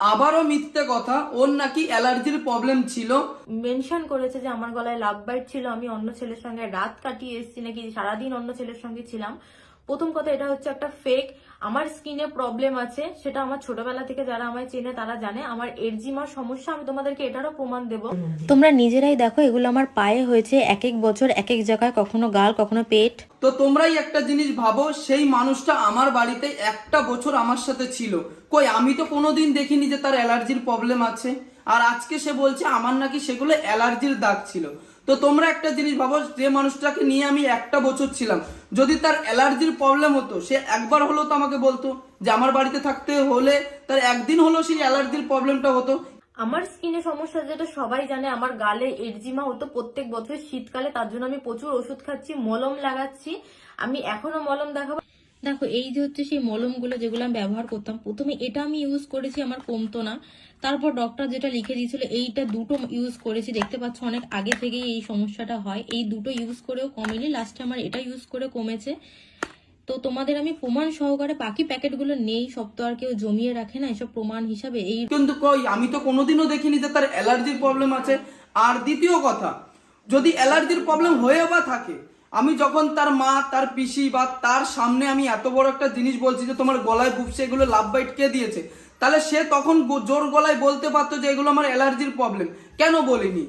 আবারও মিথ্যে কথা। ওর নাকি অ্যালার্জির প্রবলেম ছিল। মেনশন করেছে যে আমার গলায় লাভ বাইট ছিল, আমি অন্য ছেলের সঙ্গে রাত কাটিয়ে এসেছি, নাকি সারাদিন অন্য ছেলের সঙ্গে ছিলাম। প্রথম কথা এটা হচ্ছে একটা ফেক আমার স্কিনে প্রবলেম আছে সেটা আমার ছোটবেলা থেকে যারা আমায় চেনে তারা জানে। আমার এরজিমার সমস্যা আমি তোমাদেরকে এটারও প্রমাণ দেব। তোমরা নিজেরাই দেখো এগুলো আমার পায়ে হয়েছে এক এক বছর এক এক জায়গায় কখনো গাল কখনো পেট। তো তোমরাই একটা জিনিস ভাবো সেই মানুষটা আমার বাড়িতে একটা বছর আমার সাথে ছিল। কই আমি তো কোনোদিন দেখিনি যে তার অ্যালার্জির প্রবলেম আছে। আর আজকে সে বলছে আমার নাকি সেগুলো অ্যালার্জির দাগ ছিল। তো তোমরা একটা জিনিস ভাবো, যে মানুষটাকে নিয়ে আমি একটা বছর ছিলাম। যদি তার অ্যালার্জির প্রবলেম হতো, সে একবার হলেও তো আমাকে বলতো যে আমার বাড়িতে থাকতে হলে তার একদিন হলেও সেই অ্যালার্জির প্রবলেমটা হতো। আমার স্কিনে সমস্যা যেটা সবাই জানে, আমার গালে এরজিমা হতো প্রত্যেক বছর শীতকালে, তার জন্য আমি প্রচুর ওষুধ খাচ্ছি, মলম লাগাচ্ছি। আমি এখনও মলম দেখাবো। দেখো, এই যে হচ্ছে সেই মলমগুলো যেগুলো আমি ব্যবহার করতাম, প্রথমে এটা আমি ইউজ করেছি, আমার কমতো না। তারপর ডক্টর যেটা লিখে দিয়েছিল, এইটা দুটো ইউজ করেছি। দেখতে পাচ্ছ, অনেক আগে থেকেই এই সমস্যাটা হয়। এই দুটো ইউজ করেও কমেনি লাস্টে আমার এটা ইউজ করে কমেছে। তো তোমাদের আমি প্রমাণ সহকারে বাকি প্যাকেটগুলো নেই, সব তো আর কেউ জমিয়ে রাখে না, এসব প্রমাণ হিসাবে এই কিন্তু কই, আমি তো কোনোদিনও দেখিনি যে তার অ্যালার্জির প্রবলেম আছে। আর দ্বিতীয় কথা, যদি অ্যালার্জির প্রবলেম হয়ে বা থাকে আমি যখন তার মা তার পিসি বা তার সামনে আমি এত বড় একটা জিনিস বলছি যে তোমার গলায় বুপছে এগুলো লাভ বাইট কে দিয়েছে? তাহলে সে তখন জোর গলায় বলতে পারতো যে এগুলো আমার অ্যালার্জির প্রবলেম কেন বলিনি?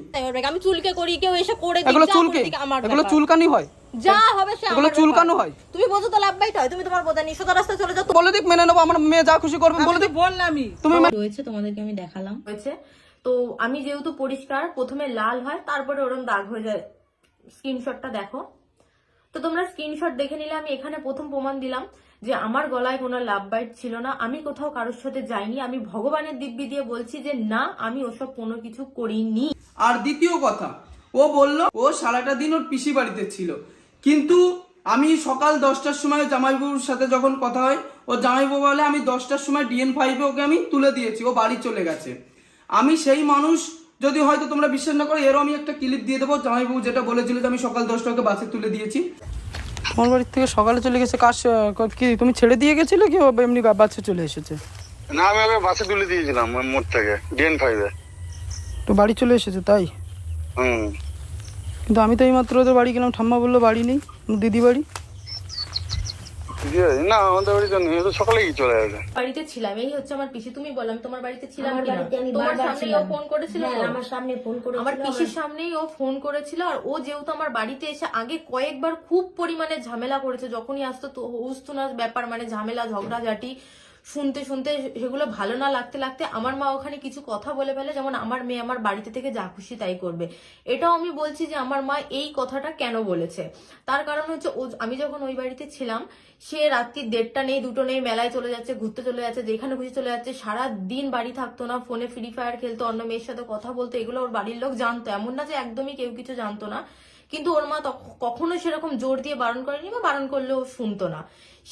আমি চুলকে করি কেউ এসে করে এগুলো চুলকে এগুলো চুলকানি হয়। যা হবে সে এগুলো চুলকানো হয়? তুমি বোঝো তো লাভ বাইট হয় তুমি তোমার বোঝা সোজা রাস্তায় চলে যাও বলে দিক মেনে নেব আমার মেয়ে যা খুশি করবে বলে দিক বললামই। তুমি রয়েছে তোমাদেরকে আমি দেখালাম। হয়েছে তো আমি যেহেতু পরিষ্কার প্রথমে লাল হয় তারপরে ওরম দাগ হয়ে যায়। স্ক্রিনশটটা দেখো। তো তোমরা স্ক্রিনশট দেখে নিলে, আমি এখানে প্রথম প্রমাণ দিলাম যে আমার গলায় কোনো লাভ বাইট ছিল না, আমি কোথাও কারোর সাথে যাইনি, আমি ভগবানের দিব্যি দিয়ে বলছি যে না, আমি ওসব কোনো কিছু করিনি। আর দ্বিতীয় কথা, ও বলল, ও সারাটা দিন ওর পিসি বাড়িতে ছিল। কিন্তু আমি সকাল দশটার সময় জামাইবাবুর সাথে যখন কথা হয়, ও জামাইবাবু বলে, আমি দশটার সময় ডিএন ফাইভে ওকে আমি তুলে দিয়েছি, ও বাড়ি চলে গেছে। আমি সেই মানুষ যদি হয়তো তোমরা বিশ্বাস না করো এরও আমি একটা ক্লিপ দিয়ে দেবো জামাইবাবু যেটা বলেছিল যে আমি সকাল দশটা ওকে বাসে তুলে দিয়েছি। তোমার বাড়ির থেকে সকালে চলে গেছে কাজ কি তুমি ছেড়ে দিয়ে গেছিলে কি এমনি বাচ্চা চলে এসেছে? না আমি ওকে বাসে তুলে দিয়েছিলাম মোড় থেকে ডিএন ফাইভে তো বাড়ি চলে এসেছে তাই? হুম। কিন্তু আমি তো এইমাত্র ওদের বাড়ি গেলাম ঠাম্মা বলল বাড়ি নেই দিদি বাড়ি? না আমাদের বাড়িতে নেই তো সকালেই চলে গেছে বাড়িতে ছিলাম এই হচ্ছে আমার পিসি তুমি বললাম তোমার বাড়িতে ছিলাম আমার বাড়িতে আমি তোমার বারবার সামনেই ও ছিলাম। ফোন করেছিল? হ্যাঁ, আমার সামনে ফোন করেছিল আমার পিসির সামনেই ও ফোন করেছিল আর ও যেহেতু আমার বাড়িতে এসে আগে কয়েকবার খুব পরিমাণে ঝামেলা করেছে যখনই আসতো তো উস্তো না ব্যাপার মানে ঝামেলা ঝগড়াঝাটি শুনতে শুনতে সেগুলো ভালো না লাগতে লাগতে আমার মা ওখানে কিছু কথা বলে ফেলে, যেমন আমার মেয়ে আমার বাড়িতে থেকে যা খুশি তাই করবে। এটাও আমি বলছি যে আমার মা এই কথাটা কেন বলেছে? তার কারণ হচ্ছে আমি যখন ওই বাড়িতে ছিলাম, সে রাত্রি দেড়টা নেই, দুটো নেই, মেলায় চলে যাচ্ছে, ঘুরতে চলে যাচ্ছে, যেখানে খুশি চলে যাচ্ছে সারা দিন বাড়ি থাকতো না, ফোনে ফ্রি ফায়ার খেলতো, অন্য মেয়ের সাথে কথা বলতো, এগুলো ওর বাড়ির লোক জানতো, এমন না যে একদমই কেউ কিছু জানতো না। কিন্তু ওর মা কখনো সেরকম জোর দিয়ে বারণ করেনি বা বারণ করলেও শুনতো না।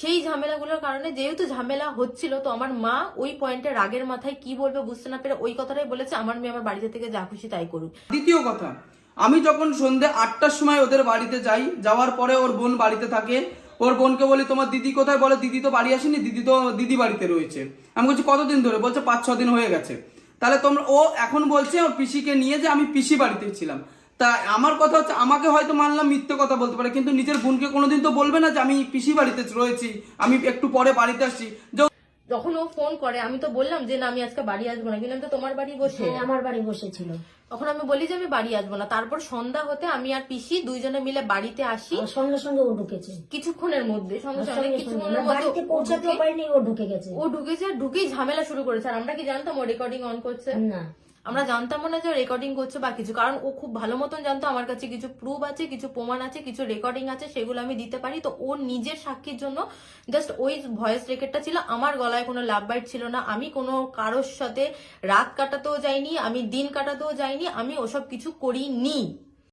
সেই ঝামেলাগুলোর কারণে যেহেতু ঝামেলা হচ্ছিল, তো আমার মা ওই পয়েন্টে রাগের মাথায় কি বলবে বুঝতে না পেরে ওই কথাটাই বলেছে, আমার মেয়ে আমার বাড়িতে থেকে যা খুশি তাই করুক। দ্বিতীয় কথা, আমি যখন সন্ধে আটটার সময় ওদের বাড়িতে যাই, যাওয়ার পরে ওর বোন বাড়িতে থাকে। ওর বোনকে বলি, তোমার দিদি কোথায়? বলে, দিদি তো বাড়ি আসেনি, দিদি তো দিদি বাড়িতে রয়েছে। আমি বলছি, কতদিন ধরে? বলছে পাঁচ ছ দিন হয়ে গেছে। তাহলে তোমরা ও এখন বলছে, ওর পিসিকে নিয়ে যে আমি পিসি বাড়িতে ছিলাম। তা আমার কথা হচ্ছে আমাকে হয়তো মানলাম মিথ্যে কথা বলতে পারে কিন্তু নিজের বোনকে কোনোদিন তো বলবে না যে আমি পিসি বাড়িতে রয়েছি আমি একটু পরে বাড়িতে আসছি। যখন ও ফোন করে আমি তো বললাম যে না আমি আজকে বাড়ি আসব না কিন্তু আমি তো তোমার বাড়ি বসে। হ্যাঁ, আমার বাড়ি বসেছিল। তখন আমি বলি যে আমি বাড়ি আসব না। তারপর সন্ধ্যা হতে আমি আর পিসি দুইজনে মিলে বাড়িতে আসি। সঙ্গে সঙ্গে ও ঢুকেছে। কিছুক্ষণের মধ্যে সঙ্গে সঙ্গে সঙ্গে সঙ্গে। কিছুক্ষণের মধ্যে বাড়িতে ও পৌঁছাতেও ঢুকে- পারিনি ও ঢুকে গেছে। ও ঢুকেছে আর ঢুকেই ঝামেলা শুরু করেছে। আর আমরা কি জানতাম ও রেকর্ডিং অন করছে? না। আমরা জানতাম না যে রেকর্ডিং করছে বা কিছু। কারণ ও খুব ভালো মতন জানতো, আমার কাছে কিছু প্রুফ আছে, কিছু প্রমাণ আছে, কিছু রেকর্ডিং আছে, সেগুলো আমি দিতে পারি। তো ওর নিজের সাক্ষীর জন্য জাস্ট ওই ভয়েস রেকর্ডটা ছিল। আমার গলায় কোনো লাভ বাইট ছিল না। আমি কোনো কারোর সাথে রাত কাটাতেও যাইনি, আমি দিন কাটাতেও যাইনি, আমি ওসব কিছু করিনি।